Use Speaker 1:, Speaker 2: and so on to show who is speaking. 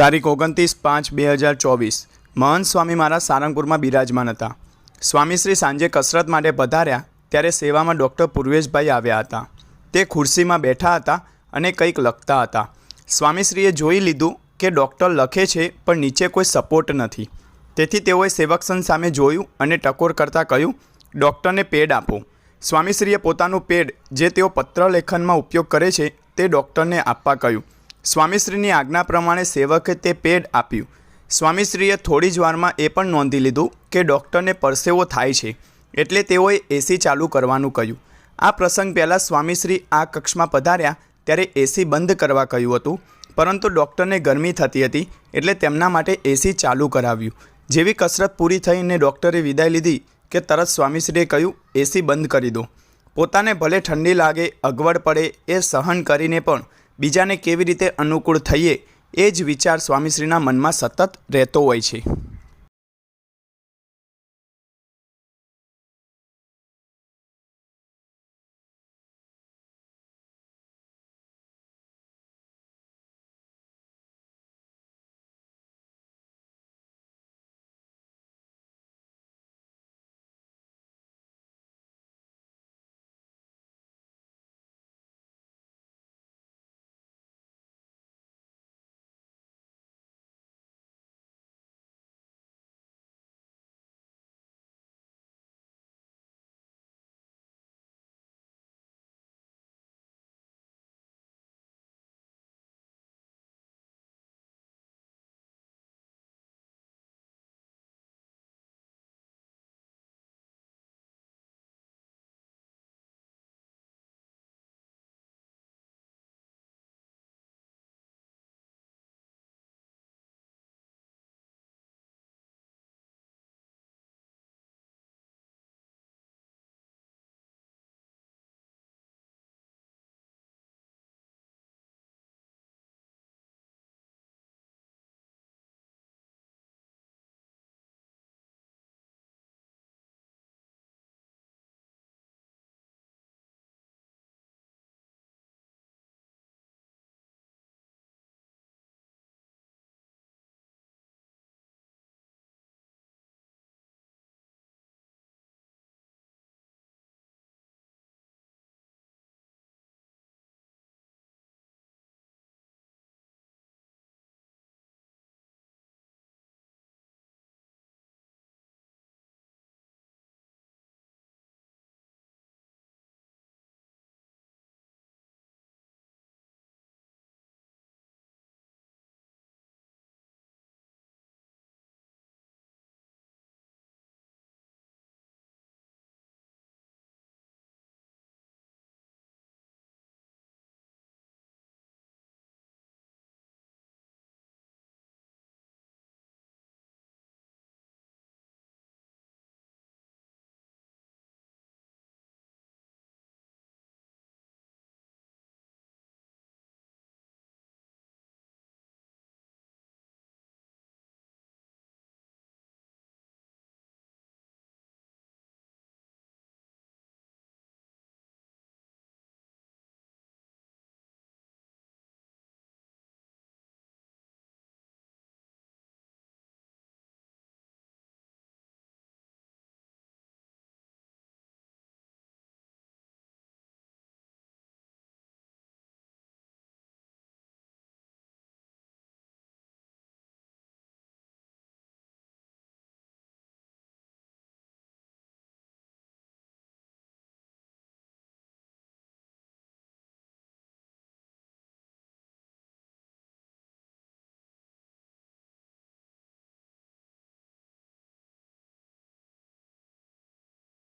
Speaker 1: તારીખ ઓગણત્રીસ પાંચ બે હજાર ચોવીસ. મહંત સ્વામી મારા સારંગપુરમાં બિરાજમાન હતા. સ્વામીશ્રી સાંજે કસરત માટે પધાર્યા ત્યારે સેવામાં ડૉક્ટર પૂર્વેશભાઈ આવ્યા હતા. તે ખુરશીમાં બેઠા હતા અને કંઈક લખતા હતા. સ્વામીશ્રીએ જોઈ લીધું કે ડૉક્ટર લખે છે, પણ નીચે કોઈ સપોર્ટ નથી. તેથી તેઓએ સેવકસન સામે જોયું અને ટકોર કરતાં કહ્યું, ડૉક્ટરને પેડ આપો. સ્વામીશ્રીએ પોતાનું પેડ, જે તેઓ પત્રલેખનમાં ઉપયોગ કરે છે, તે ડૉક્ટરને આપવા કહ્યું. સ્વામીશ્રીની આજ્ઞા પ્રમાણે સેવકે તે પેડ આપ્યું. સ્વામીશ્રીએ થોડી જ વારમાં એ પણ નોંધી લીધું કે ડૉક્ટરને પરસેવો થાય છે, એટલે તેઓએ એસી ચાલુ કરવાનું કહ્યું. આ પ્રસંગ પહેલાં સ્વામીશ્રી આ કક્ષમાં પધાર્યા ત્યારે એસી બંધ કરવા કહ્યું હતું, પરંતુ ડૉક્ટરને ગરમી થતી હતી એટલે તેમના માટે એસી ચાલુ કરાવ્યું. જેવી કસરત પૂરી થઈને ડૉક્ટરે વિદાય લીધી કે તરત સ્વામીશ્રીએ કહ્યું એસી બંધ કરી દો. પોતાને ભલે ઠંડી લાગે, અગવડ પડે એ સહન કરીને પણ બીજાને કેવી રીતે અનુકૂળ થઈએ એ જ વિચાર સ્વામીશ્રીના મનમાં સતત રહેતો હોય છે.